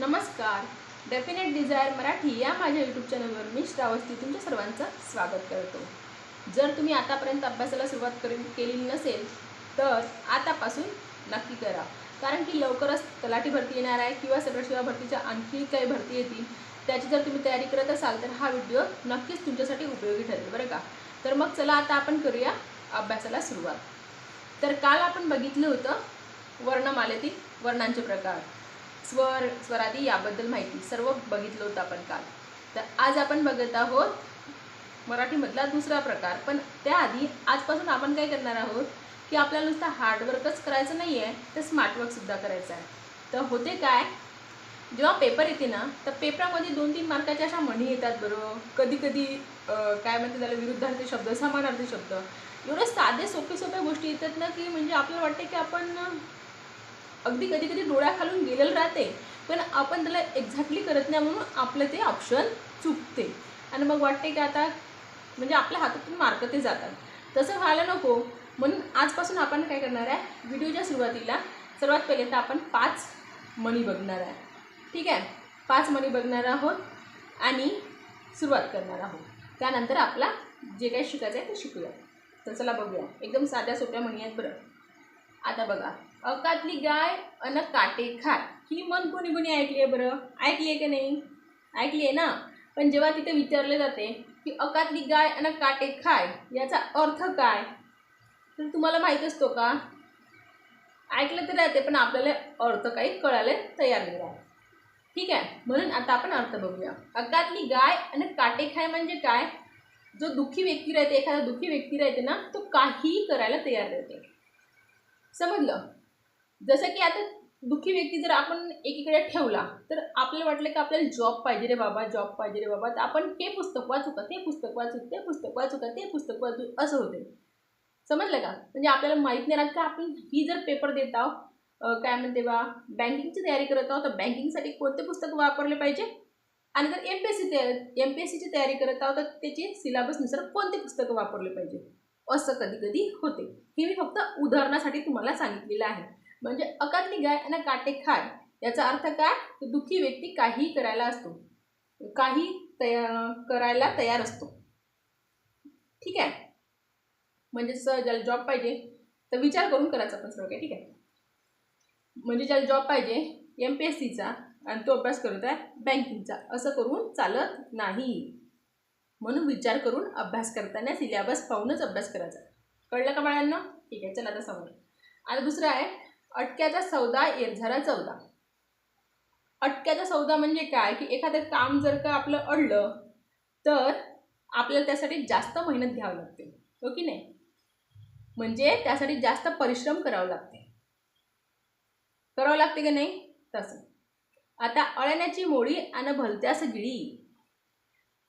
नमस्कार. Definite Dzire Marathi या माझ्या यूट्यूब चॅनलवर मी श्रावस्ती तुमच्या सर्वांचं स्वागत करतो. जर तुम्ही आतापर्यंत अभ्यासाला सुरुवात करी केलेली नसेल तर आतापासून नक्की करा. कारण की लवकरच तलाठी भरती येणार आहे किंवा सेवा भरतीच्या आणखी काही भरती येतील त्याची जर तुम्ही तयारी करत असाल तर हा व्हिडिओ नक्कीच तुमच्यासाठी उपयोगी ठरेल बरं का? तर मग चला आता आपण करूया अभ्यासाला सुरुवात. तर काल आपण बघितलं होतं वर्णमालेतील वर्णांचे प्रकार. स्वर स्वरादी याबद्दल माहिती सर्व बघितलं होतं आपण काल. तर आज आपण बघत आहोत मराठीमधला दुसरा प्रकार. पण त्याआधी आजपासून आपण काय करणार आहोत की आपल्याला नुसतं हार्डवर्कच करायचं नाही आहे तर स्मार्टवर्कसुद्धा करायचं आहे. तर होते काय? जेव्हा पेपर येते ना तर पेपरामध्ये दोन तीन मार्काच्या अशा म्हणी येतात बरं. कधी कधी काय म्हणते त्याला विरुद्धार्थी शब्द समानार्थी शब्द. एवढे साधे सोपे सोप्या गोष्टी येतात ना की म्हणजे आपल्याला वाटते की आपण अगदी कधी कधी डोळ्याखालून गेलेलं राहते पण आपण त्याला एक्झॅक्टली करत नाही म्हणून आपलं ते ऑप्शन चुकते. आणि मग वाटते की आता म्हणजे आपल्या हातातून मार्क ते जातात. तसं व्हायला नको. म्हणून आजपासून आपण काय करणार आहे? व्हिडिओच्या सुरुवातीला सर्वात पहिले तर आपण पाच मणी बघणार आहे. ठीक आहे? पाच मणी बघणार आहोत आणि सुरुवात करणार आहोत. त्यानंतर आपला जे काही शिकायचं आहे ते शिकूया. तर चला बघूया. एकदम साध्या सोप्या म्हणी आहेत बरं. आता बघा अकातली गाय अन काटे खाय ही मन कोणी कोणी ऐकली आहे बरं? ऐकली आहे की नाही? ऐकली आहे ना? पण जेव्हा तिथे विचारले जाते की अकातली गाय अन काटे खाय याचा अर्थ काय? तर तुम्हाला माहीत असतो का? ऐकलं तर राहते पण आपल्याला अर्थ काही कळायला तयार नाही आहे ठीक आहे? म्हणून आता आपण अर्थ बघूया. अकातली गाय आणि काटे खाय म्हणजे काय? जो दुःखी व्यक्ती राहते एखादा दुःखी व्यक्ती राहते ना तो काहीही करायला तयार राहते. समजलं? जसं की आता दुःखी व्यक्ती जर आपण एकीकडे ठेवला तर आपल्याला वाटलं की आपल्याला जॉब पाहिजे रे बाबा जॉब पाहिजे रे बाबा. तर आपण हे पुस्तक वाचू का? ते पुस्तक वाचू ते पुस्तक वाचू का? ते पुस्तक वाचू असं होते. समजलं का? म्हणजे आपल्याला माहीत नाही राहत का आपण ही जर पेपर देत आहोत काय म्हणते बा बँकिंगची तयारी करत आहोत तर बँकिंगसाठी कोणते पुस्तक वापरले पाहिजे? आणि जर M P S C M P S सीची तयारी करत आहोत तर त्याची सिलेबसनुसार कोणते पुस्तकं वापरले पाहिजे? असं कधी कधी होते. हे मी फक्त उदाहरणासाठी तुम्हाला सांगितलेलं आहे. म्हणजे अकातली गाय आणि काटे खाय याचा अर्थ काय? तर दुःखी व्यक्ती काहीही करायला असतो. काही तया करायला तयार असतो. ठीक आहे? म्हणजे जसं ज्याला जॉब पाहिजे तर विचार करून करायचा आपण सर्व काही ठीक आहे? म्हणजे ज्याला जॉब पाहिजे एम पी एस सीचा आणि तो अभ्यास करत आहे बँकिंगचा असं करून चालत नाही. म्हणून विचार करून अभ्यास करताना सिलेबस पाहूनच अभ्यास करायचा. कळलं का बाळांना? ठीक आहे चला आता समोर. आता दुसरं आहे अटक्याचा सौदा एरझारा चौदा. अटक्याचा सौदा म्हणजे काय? की एखादं काम जर का आपलं अडलं तर आपल्याला त्यासाठी जास्त मेहनत घ्यावी लागते. हो की नाही? म्हणजे त्यासाठी जास्त परिश्रम करावं लागते. करावं लागते का नाही? तसं. आता अळण्याची मोळी आणि भलत्यास गिळी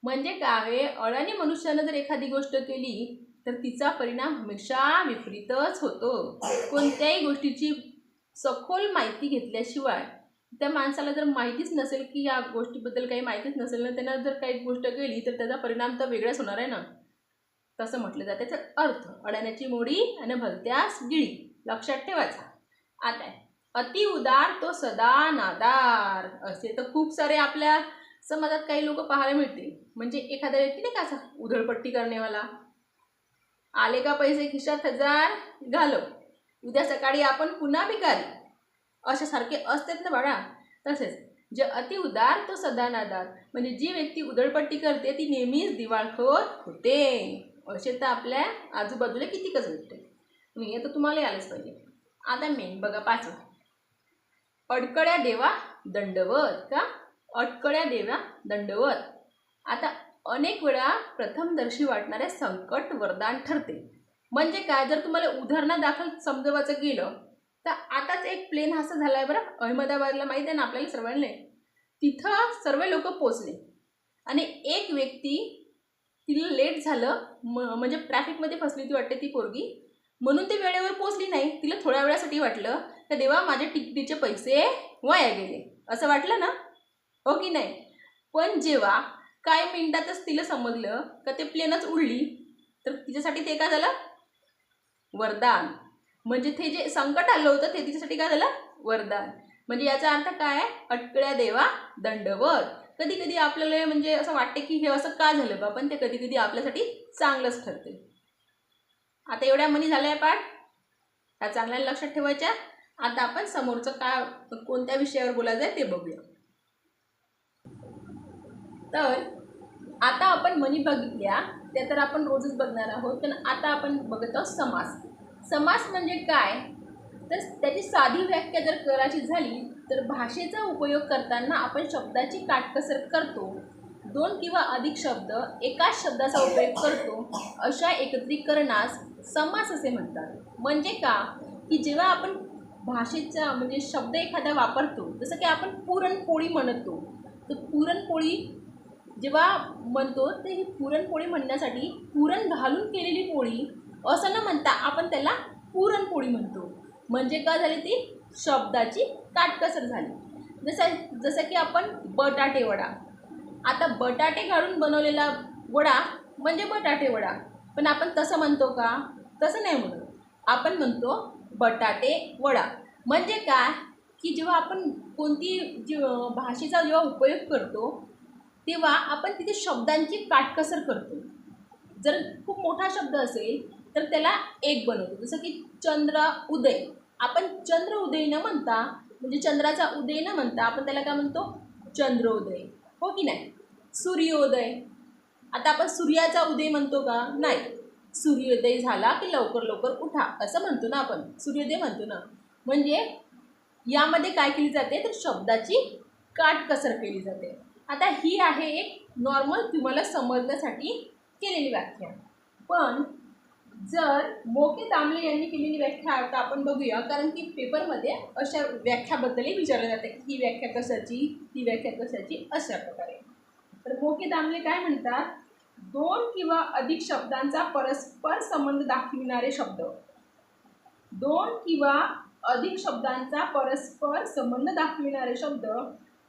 म्हणजे काय अडाणी मनुष्यानं जर एखादी गोष्ट केली तर तिचा परिणाम हमेशा विपरीतच होतो. कोणत्याही गोष्टीची सखोल माहिती घेतल्याशिवाय त्या माणसाला जर माहितीच नसेल की या गोष्टीबद्दल काही माहितीच नसेल ना त्यांना जर काही गोष्ट केली तर त्याचा परिणाम तर वेगळाच होणार आहे ना? तसं म्हटलं जातं. त्याचा अर्थ अडाण्याची मोडी आणि भलत्यास गिळी. लक्षात ठेवायचा. आता आहे अति उदार तो सदा नादार. असे तर खूप सारे आपल्या समाजात काही लोक पाहायला मिळतील. म्हणजे एखादा व्यक्ती नाही का असा उधळपट्टी करण्यावाला? आले का पैसे खिशात हजार? घालव. उद्या सकाळी आपण पुन्हा भिकारी. अशासारखे असतात ना बाळा. तसेच जे अति उदार तो सदा नादार म्हणजे जी व्यक्ती उधळपट्टी करते ती नेहमीच दिवाळखोर होते. असे तर आपल्या आजूबाजूला कितीकच भेटते मी आता तुम्हाला यायलाच पाहिजे. आता मेन बघा पाचवा. अडकड्या देवा दंडवत का? अटकळ्या देव्या दंडवत. आता अनेक वेळा प्रथमदर्शी वाटणारे संकट वरदान ठरते. म्हणजे काय? जर तुम्हाला उदाहरणादाखल समजवायचं गेलं तर आताच एक प्लेन असं झाला आहे बरं. अहमदाबादला माहीत आहे ना आपल्याला सर्वांना? तिथं सर्व लोक पोचले आणि एक व्यक्ती तिला लेट झालं. म म्हणजे ट्रॅफिकमध्ये फसली ती वाटते ती पोरगी. म्हणून ती वेळेवर पोचली नाही. तिला थोड्या वेळासाठी वाटलं तर देवा माझ्या तिकिटीचे पैसे वाया गेले. असं वाटलं ना? हो की नाही? पण जेव्हा काही मिनिटातच तिला समजलं का ते प्लेनच उडली तर तिच्यासाठी ते काय झालं? वरदान. म्हणजे ते जे संकट आलं होतं ते तिच्यासाठी काय झालं? वरदान. म्हणजे याचा अर्थ काय आहे? अटकळ्या देवा दंडवत. कधी कधी आपल्याला म्हणजे असं वाटते की हे असं का झालं बा? पण ते कधी कधी आपल्यासाठी चांगलंच ठरते आता एवढ्या मनी झाल्या पाठ. ह्या चांगल्या लक्षात ठेवायच्या. आता आपण समोरचं काय कोणत्या विषयावर बोलायचं आहे ते बघूया. तर आता आपण म्हणी बघितल्या त्या तर आपण रोजच बघणार आहोत पण आता आपण बघत आहोत समास. समास म्हणजे काय? तर त्याची साधी व्याख्या जर करायची झाली तर भाषेचा उपयोग करताना आपण शब्दाची काटकसर करतो. दोन किंवा अधिक शब्द एकाच शब्दाचा उपयोग करतो अशा एकत्रीकरणास समास असे म्हणतात. म्हणजे का? की जेव्हा आपण भाषेचा म्हणजे शब्द एखादा वापरतो जसं की आपण पुरणपोळी म्हणतो तर पुरणपोळी जेव्हा म्हणतो ते ही पुरणपोळी म्हणण्यासाठी पुरण घालून केलेली पोळी असं न म्हणता आपण त्याला पुरणपोळी म्हणतो. म्हणजे काय झाली ती? शब्दाची काटकसर झाली. जसं जसं की आपण बटाटे वडा. आता बटाटे घालून बनवलेला वडा म्हणजे बटाटे वडा. पण आपण तसं म्हणतो का? तसं नाही म्हणत. आपण म्हणतो बटाटे वडा. म्हणजे काय? की जेव्हा आपण कोणती जी भाषेचा जेव्हा उपयोग करतो तेव्हा आपण तिथे शब्दांची काटकसर करतो. जर खूप मोठा शब्द असेल तर त्याला एक बनवतो. जसं की चंद्र उदय. आपण चंद्र उदय न म्हणता म्हणजे चंद्राचा उदय न म्हणता आपण त्याला काय म्हणतो? चंद्रोदय हो की नाही? सूर्योदय. आता आपण सूर्याचा उदय म्हणतो का? नाही. सूर्योदय झाला की लवकर लवकर उठा. असं म्हणतो ना आपण. सूर्योदय म्हणतो ना. म्हणजे यामध्ये काय केली जाते? तर शब्दाची काटकसर केली जाते. आता ही आहे एक नॉर्मल तुम्हाला समजण्यासाठी केलेली व्याख्या. पण जर मोके दामले यांनी केलेली व्याख्या आता आपण बघूया कारण की पेपरमध्ये अशा व्याख्याबद्दलही विचारलं जाते ही व्याख्या कशाची ती व्याख्या कशाची अशा प्रकारे. तर मोके दामले काय म्हणतात? दोन किंवा अधिक शब्दांचा परस्पर संबंध दाखविणारे शब्द. दोन किंवा अधिक शब्दांचा परस्पर संबंध दाखविणारे शब्द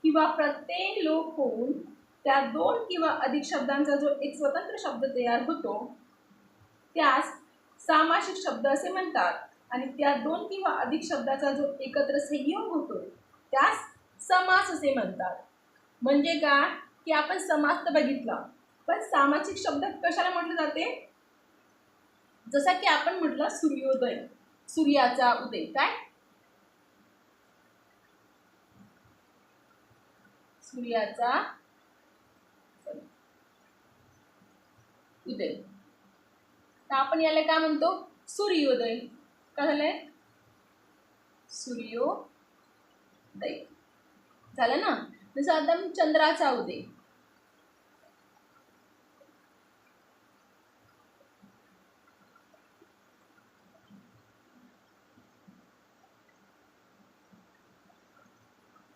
किंवा प्रत्येक लोक होऊन त्या दोन किंवा अधिक शब्दांचा जो एक स्वतंत्र शब्द तयार होतो त्यास सामासिक शब्द असे म्हणतात. आणि त्या दोन किंवा अधिक शब्दाचा जो एकत्र संयोग होतो त्यास समास असे म्हणतात. म्हणजे काय की आपण समास तर बघितला पण सामासिक शब्द कशाला म्हटलं जाते? जसा की आपण म्हटलं सूर्योदय सूर्याचा उदय. काय? सूर्याचा उदय. तर आपण याला काय म्हणतो? सूर्योदय. काय झालंय सूर्योदय. झालं ना? जसं आता चंद्राचा उदय.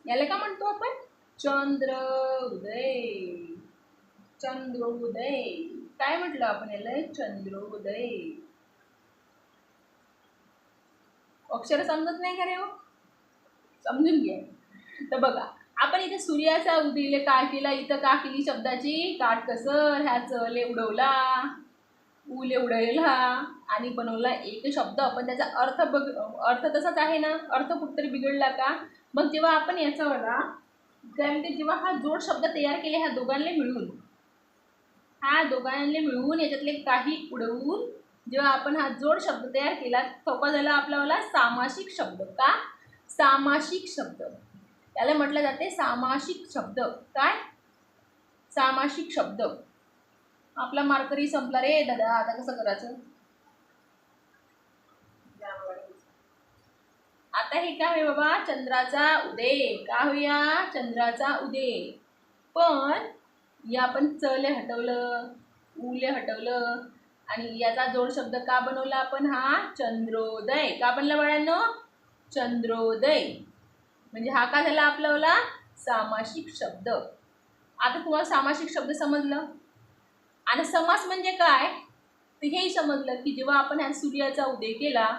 याला का म्हणतो आपण? चंद्र उदय. चंद्रोदय काय म्हटलं आपण याला? चंद्रोदय अक्षर समजत नाही का रे हो? समजून घ्या तर बघा आपण इथे सूर्याचा उदयले का केला इथं का केली शब्दाची काट कसर ह्या चले उडवला उले उडवला आणि बनवला एक शब्द. पण त्याचा अर्थ बघ अर्थ तसाच आहे ना? अर्थ कुठतरी बिघडला का? मग जेव्हा आपण याचा वाला जेव्हा हा जोड शब्द तयार केले ह्या दोघांना मिळून. हा दोघांना मिळून याच्यातले काही उडवून जेव्हा आपण हा जोड शब्द तयार केला सोपा झाला आपल्याला सामासिक शब्द. का? सामासिक शब्द. त्याला म्हटलं जाते सामासिक शब्द. काय? सामासिक शब्द. आपला मार्करी संपला रे दादा. आता कसं करायचं? आता हे काय होय बाबा? चंद्राचा उदय. का होया चंद्राचा उदय. पण या आपण चले हटवलं उले हटवलं. आणि याचा जोड शब्द का बनवला आपण? हा चंद्रोदय. का बनला बाळांनो? चंद्रोदय. म्हणजे हा का झाला आपला सामासिक शब्द. आता तुम्हाला सामासिक शब्द समजलं? आणि समास म्हणजे काय? ते हेही समजलं की जेव्हा आपण ह्या सूर्याचा उदय केला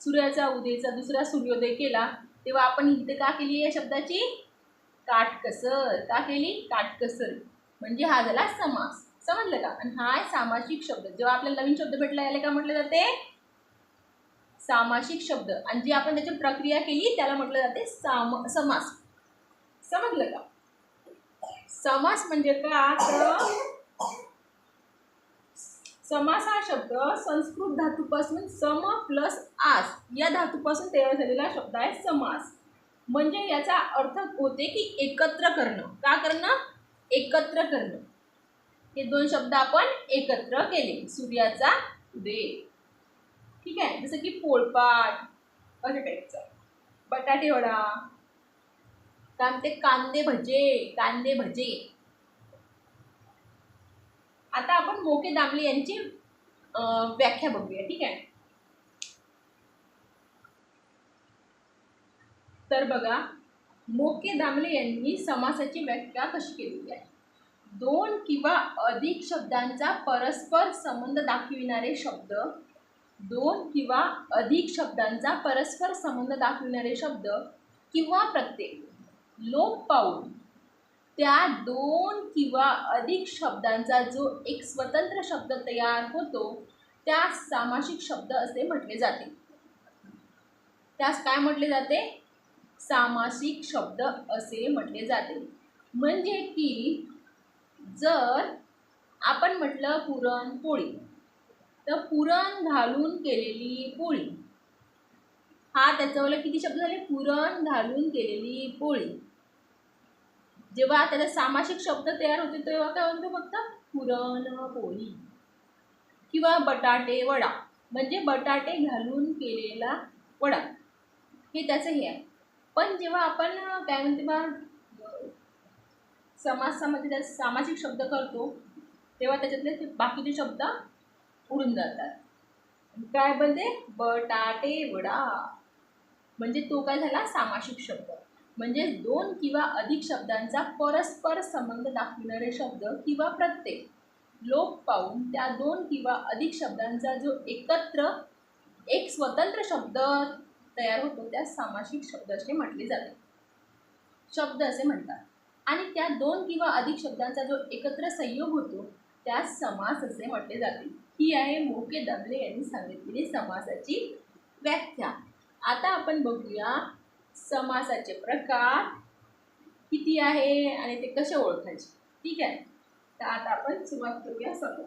सूर्याचा उदयचा दुसरा सूर्योदय केला तेव्हा आपण इथं का केली या शब्दाची? काटकसर. का केली? काटकसर. म्हणजे हा झाला समास. समजलं का? आणि हा आहे सामासिक शब्द. जेव्हा आपल्याला नवीन शब्द भेटला याला का म्हटलं जाते? सामासिक शब्द. आणि जी आपण त्याची प्रक्रिया केली त्याला म्हटलं जाते साम समास. समजलं का? समास म्हणजे का? तर समास हा शब्द संस्कृत धातूपासून सम प्लस आस या धातूपासून तयार झालेला शब्द आहे समास. म्हणजे याचा अर्थ होते की एकत्र करणं. का करणं? एकत्र करणं. हे दोन शब्द आपण एकत्र केले. सूर्याचा उदय. ठीक आहे? जसं की पोळपाट अशा टाईपचं बटाटे वडा. काय म्हणते कांदे भजे कांदे भजे आता आपण मोके दामले यांची व्याख्या बघूया ठीक आहे? तर बघा मोके दामले यांनी समासाची व्याख्या कशी केलेली आहे? दोन किंवा अधिक शब्दांचा परस्पर संबंध दाखविणारे शब्द दोन किंवा अधिक शब्दांचा परस्पर संबंध दाखविणारे शब्द किंवा प्रत्येक लोप पाऊल. त्या दोन किंवा अधिक शब्दांचा जो एक स्वतंत्र शब्द तयार होतो त्यास सामासिक शब्द असे म्हटले जाते. त्यास काय म्हटले जाते? सामासिक शब्द असे म्हटले जाते. म्हणजे की जर आपण म्हटलं पुरणपोळी तर पुरण घालून केलेली पोळी. हा त्याच्यावर किती शब्द झाले? पुरण घालून केलेली पोळी. जेव्हा त्याचा सामासिक शब्द तयार होते तेव्हा काय म्हणतो फक्त? पुरणपोळी किंवा बटाटे वडा. म्हणजे बटाटे घालून केलेला वडा. हे त्याचं हे आहे. पण जेव्हा आपण काय म्हणते बा समासामध्ये त्या सामासिक शब्द करतो तेव्हा त्याच्यातले ते बाकीचे शब्द उडून जातात. काय बनते बटाटे वडा. म्हणजे तो काय झाला? सामासिक शब्द. म्हणजे दोन किंवा अधिक शब्दांचा परस्पर संबंध दाखविणारे शब्द किंवा प्रत्येक लोक पाहून त्या दोन किंवा अधिक शब्दांचा जो एकत्र एक स्वतंत्र शब्द तयार होतो त्यास सामासिक शब्द असे म्हटले जाते. शब्द असे म्हणतात. आणि त्या दोन किंवा अधिक शब्दांचा जो एकत्र संयोग होतो त्यास समास असे म्हटले जाते. ही आहे मोके दमले यांनी सांगितलेली समासाची व्याख्या. आता आपण बघूया समासाचे प्रकार किती आहे आणि ते कसे ओळखायचे? ठीक आहे? तर आता आपण सुरुवात करूया सगळं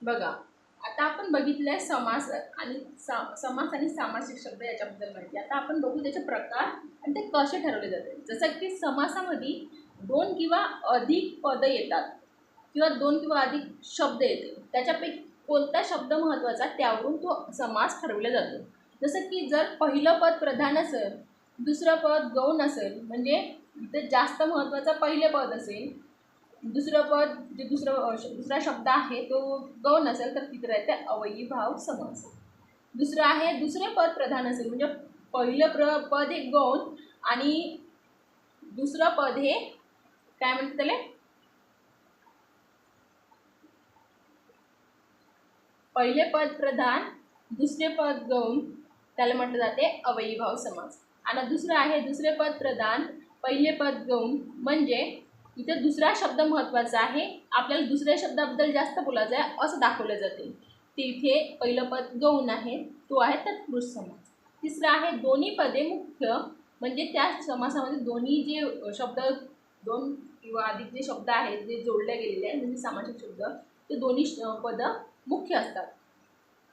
बघा आता आपण बघितलंय समास आणि सा समास आणि सामासिक शब्द याच्याबद्दल माहिती. आता आपण बघू त्याचे प्रकार आणि ते कसे ठरवले जाते. जसं की समासामध्ये दोन किंवा अधिक पदं येतात किंवा दोन किंवा अधिक शब्द येते त्याच्यापैकी कोणता शब्द महत्त्वाचा? त्यावरून तो समास ठरवला जातो. जसं की जर पहिलं पद प्रधान असेल दुसरं पद गौण असेल म्हणजे इथं जास्त महत्त्वाचं पहिले पद असेल दुसरं पद जे दुसरं दुसरा शब्द आहे तो गौण असेल तर तिथं राहते अवयी भाव समास दुसरं आहे दुसरे पद प्रधान असेल म्हणजे पहिलं प्र पद हे गौण आणि दुसरं पद हे काय म्हणतात त्याला? पहिले पद प्रधान दुसरे पद गौण त्याला म्हटलं जाते अवयीभाव समास. आणि दुसरं आहे दुसरे पद प्रदान पहिले पद गौण. म्हणजे इथे दुसरा शब्द महत्त्वाचा आहे. आपल्याला दुसऱ्या शब्दाबद्दल जास्त बोलायचं आहे असं दाखवलं जाते. तिथे पहिलं पद गौण आहे तो आहे तत्पुरुष समास. तिसरं आहे दोन्ही पदे मुख्य. म्हणजे त्या समासामध्ये दोन्ही जे शब्द दोन किंवा अधिक जे शब्द आहेत जे जोडले गेलेले आहेत म्हणजे सामाजिक शब्द ते दोन्ही श- पदं मुख्य असतात.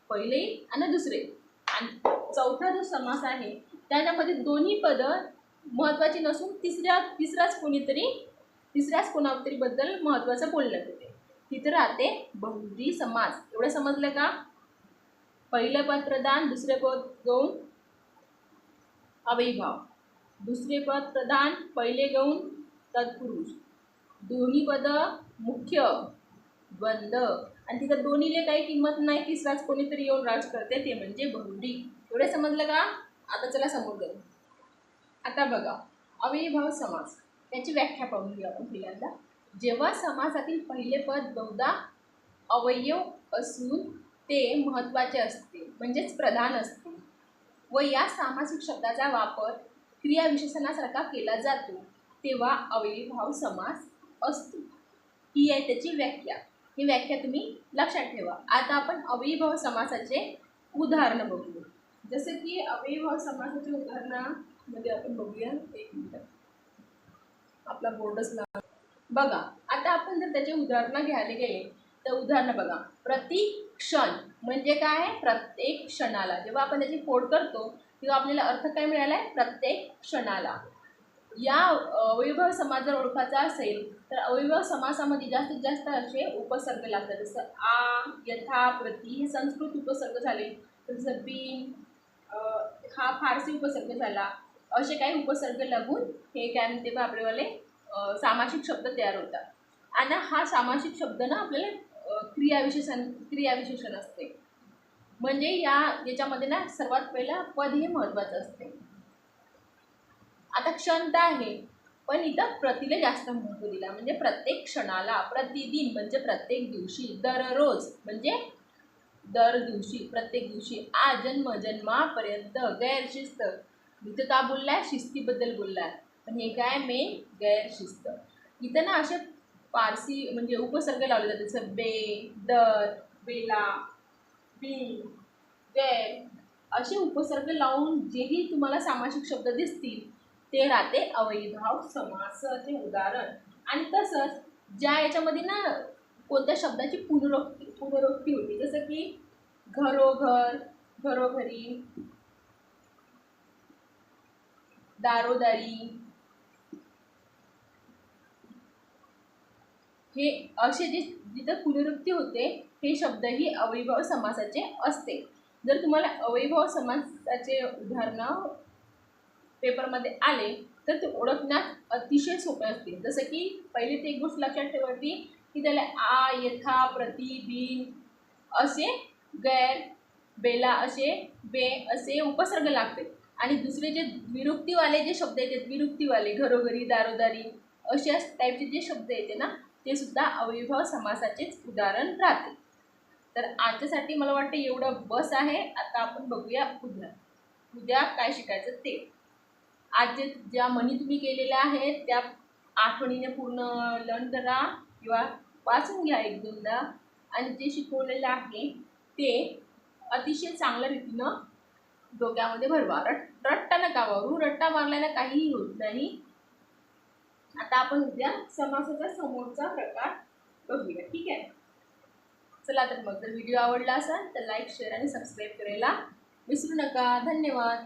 पहिले आणि दुसरे. आणि चौथा जो समास आहे त्याच्यामध्ये दोन्ही पदं महत्त्वाची नसून तिसऱ्या तिसराच कोणीतरी तिसऱ्याच कोणातरीबद्दल महत्त्वाचं बोललं जाते. तिथं राहते बहुब्री समास. एवढं समजलं का? पहिलं पद प्रधान दुसरे पद गौण अविभाव. दुसरे पद प्रधान पहिले गौण तत्पुरुष. दोन्ही पदं मुख्य द्वंद्व. आणि तिथं दोन्हीले काही किंमत नाही तिसराच कोणीतरी येऊन राज करते ते म्हणजे बहुब्री एवढे समजलं का? आता चला समोर जाऊ आता बघा अवयभाव समास. त्याची व्याख्या पाहून घेऊ आपण पहिल्यांदा. जेव्हा समासातील पहिले पद बहुधा अवयव असून ते महत्त्वाचे असते म्हणजेच प्रधान असते. व या सामासिक शब्दाचा वापर क्रियाविशेषणासारखा केला जातो तेव्हा अवयवीभाव समास असतो. ही आहे त्याची व्याख्या. ही व्याख्या तुम्ही लक्षात ठेवा. आता आपण अव्ययभाव समासाचे उदाहरणं बघूया. जसं की अव्ययभाव समासाच्या उदाहरणामध्ये आपण बघूया. एक मिनिट. आपला बोर्डच लाव बघा आता आपण जर त्याचे उदाहरणं घ्यायला गेले तर उदाहरणं बघा. प्रति क्षण म्हणजे काय? प्रत्येक क्षणाला. जेव्हा आपण त्याची फोड करतो तेव्हा आपल्याला अर्थ काय मिळाला आहे प्रत्येक क्षणाला. या अवयव समाज जर ओळखायचा असेल तर अवयव समासामध्ये जास्तीत जास्त असे उपसर्ग लागतात. जसं आ यथा प्रति हे संस्कृत उपसर्ग झाले. जसं बिन हा फारसी उपसर्ग झाला. असे काही उपसर्ग लागून हे काय म्हणते बा आपलेवाले सामासिक शब्द तयार होतात. आणि हा सामासिक शब्द ना आपल्याला क्रियाविशेषण क्रियाविशेषण असते. म्हणजे या याच्यामध्ये ना सर्वात पहिला पद हे महत्त्वाचं असते. आता क्षणता आहे. पण इथं प्रतिले जास्त महत्त्व दिला. म्हणजे प्रत्येक क्षणाला प्रतिदिन म्हणजे प्रत्येक दिवशी दररोज म्हणजे दर दिवशी प्रत्येक दिवशी आज जन्म जन्मापर्यंत गैरशिस्त. इथं का बोललाय? शिस्तीबद्दल बोललाय. पण हे काय मेन गैरशिस्त. इथं ना असे पारसी म्हणजे उपसर्ग लावले जातात. जसं बे दर बेला बी गैर असे उपसर्ग लावून जेही तुम्हाला सामासिक शब्द दिसतील ते राहते अवैभाव समासाचे उदाहरण. आणि तसंच ज्या याच्यामध्ये ना कोणत्या शब्दाची पुनरोक्ती पुनरोक्ती होती जसं की घरोघर घरोघरी दारोदारी हे असे जे जिथं पुनरुक्ती होते हे शब्द ही अवैभव समासाचे असते. जर तुम्हाला अवैभव समासाचे उदाहरणं पेपरमध्ये आले तर ते ओळखण्यात अतिशय सोपे असते जसं की पहिले ते एक गोष्ट लक्षात ठेवायची की त्याला आ यथा प्रति बिन असे गैर बेला असे बे असे उपसर्ग लागते आणि दुसरे जे विरुक्तीवाले जे शब्द येतात विरुक्तीवाले घरोघरी दारोदारी अशा टाईपचे जे शब्द येते ना ते सुद्धा अविभाव समासाचेच उदाहरण राहते. तर आजच्यासाठी मला वाटतं एवढं बस आहे. आता आपण बघूया उद्या उद्या काय शिकायचं ते. आज जे ज्या म्हणी तुम्ही केलेल्या आहेत त्या आठवणीने पूर्ण लर्न करा किंवा वाचून घ्या एक दोनदा आणि जे शिकवलेलं आहे ते अतिशय चांगल्या रीतीनं डोक्यामध्ये भरवा. रट रट्टा नका मारू. रट्टा मारल्यानं काहीही होत नाही. आता आपण उद्या समासाचा समोरचा प्रकार बघूया. ठीक आहे? चला तर मग जर व्हिडिओ आवडला असेल तर लाईक शेअर आणि सबस्क्राईब करायला विसरू नका. धन्यवाद.